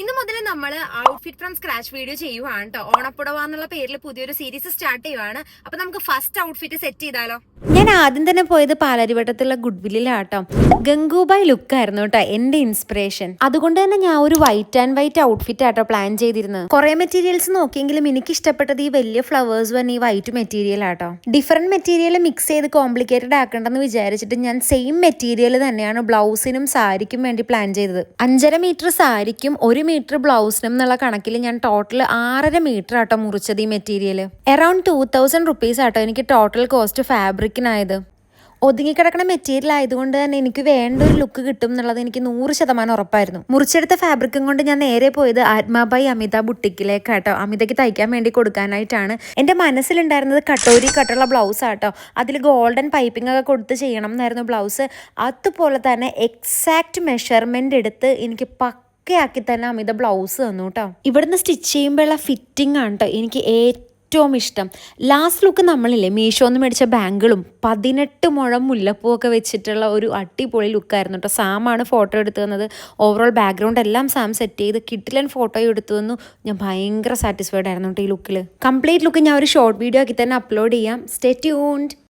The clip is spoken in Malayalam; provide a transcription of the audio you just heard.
ഇന്ന് മുതൽ നമ്മൾ ഔട്ട്ഫിറ്റ് ഫ്രം സ്ക്രാച്ച് വീഡിയോ ചെയ്യുവാണ് കേട്ടോ ഓണപ്പുടവ എന്നുള്ള പേരിൽ പുതിയൊരു സീരീസ് സ്റ്റാർട്ട് ചെയ്യുവാണ്. അപ്പൊ നമുക്ക് ഫസ്റ്റ് ഔട്ട്ഫിറ്റ് സെറ്റ് ചെയ്താലോ? ഞാൻ ആദ്യം തന്നെ പോയത് പാലാരിവട്ടത്തുള്ള ഗുഡ്വില്ലിലാട്ടോ. ഗംഗൂബായ് ലുക്കായിരുന്നു കേട്ടോ എന്റെ ഇൻസ്പിറേഷൻ അതുകൊണ്ട് തന്നെ ഞാൻ ഒരു വൈറ്റ് ആൻഡ് വൈറ്റ് ഔട്ട്ഫിറ്റ് ആട്ടോ പ്ലാൻ ചെയ്തിരുന്നത്. കുറെ മെറ്റീരിയൽസ് നോക്കിയെങ്കിലും എനിക്ക് ഇഷ്ടപ്പെട്ടത് ഈ വലിയ ഫ്ലവേഴ്സ് വന്ന ഈ വൈറ്റ് മെറ്റീരിയൽ ആട്ടോ. ഡിഫറെന്റ് മെറ്റീരിയൽ മിക്സ് ചെയ്ത് കോംപ്ലിക്കേറ്റഡ് ആക്കണ്ടെന്ന് വിചാരിച്ചിട്ട് ഞാൻ സെയിം മെറ്റീരിയൽ തന്നെയാണ് ബ്ലൗസിനും സാരിക്കും വേണ്ടി പ്ലാൻ ചെയ്തത്. അഞ്ചര മീറ്റർ സാരിക്കും ഒരു മീറ്റർ ബ്ലൗസിനും എന്നുള്ള കണക്കിൽ ഞാൻ ടോട്ടൽ ആറര മീറ്റർ ആട്ടോ മുറിച്ചത് ഈ material around two thousand rupees ആട്ടോ എനിക്ക് ടോട്ടൽ കോസ്റ്റ് ഫാബ്രിക്കിനായത് ഒതുങ്ങിക്കിടക്കുന്ന മെറ്റീരിയൽ ആയതുകൊണ്ട് തന്നെ എനിക്ക് വേണ്ട ഒരു ലുക്ക് കിട്ടും എന്നുള്ളത് എനിക്ക് നൂറ് ശതമാനം ഉറപ്പായിരുന്നു. മുറിച്ചെടുത്ത ഫാബ്രിക്കും കൊണ്ട് ഞാൻ നേരെ പോയത് ആത്മാബായി അമിത ബുട്ടിക്കിലേക്ക് കേട്ടോ അമിതയ്ക്ക് തയ്ക്കാൻ വേണ്ടി കൊടുക്കാനായിട്ടാണ്. എന്റെ മനസ്സിലുണ്ടായിരുന്നത് കട്ടോരി കട്ടുള്ള ബ്ലൗസ് ആട്ടോ. അതിൽ ഗോൾഡൻ പൈപ്പിംഗ് ഒക്കെ കൊടുത്ത് ചെയ്യണം എന്നായിരുന്നു ബ്ലൗസ് അതുപോലെ തന്നെ എക്സാക്ട് മെഷർമെന്റ് എടുത്ത് എനിക്ക് പക്കയാക്കി തന്നെ അമിത ബ്ലൗസ് തന്നു കേട്ടോ. ഇവിടുന്ന് സ്റ്റിച്ച് ചെയ്യുമ്പോഴുള്ള ഫിറ്റിംഗ് ആണ് കേട്ടോ. എനിക്ക് ഏറ്റവും ഇഷ്ടം. ലാസ്റ്റ് ലുക്ക് നമ്മളില്ലേ മീഷോന്ന് മേടിച്ച ബാങ്കിളും പതിനെട്ട് മുഴം മുല്ലപ്പൂവൊക്കെ വെച്ചിട്ടുള്ള ഒരു അടിപൊളി ലുക്കായിരുന്നു കേട്ടോ സാമാണ് ഫോട്ടോ എടുത്തു തന്നത്. ഓവറോൾ ബാക്ക്ഗ്രൗണ്ട് എല്ലാം സാം സെറ്റ് ചെയ്ത് കിട്ടിലൻ ഫോട്ടോ എടുത്തു തന്നു. ഞാൻ ഭയങ്കര സാറ്റിസ്ഫൈഡ് ആയിരുന്നു കേട്ടോ ഈ ലുക്കിൽ കംപ്ലീറ്റ് ലുക്ക് ഞാൻ ഒരു ഷോർട്ട് വീഡിയോ ആക്കി തന്നെ അപ്ലോഡ് ചെയ്യാം. Stay tuned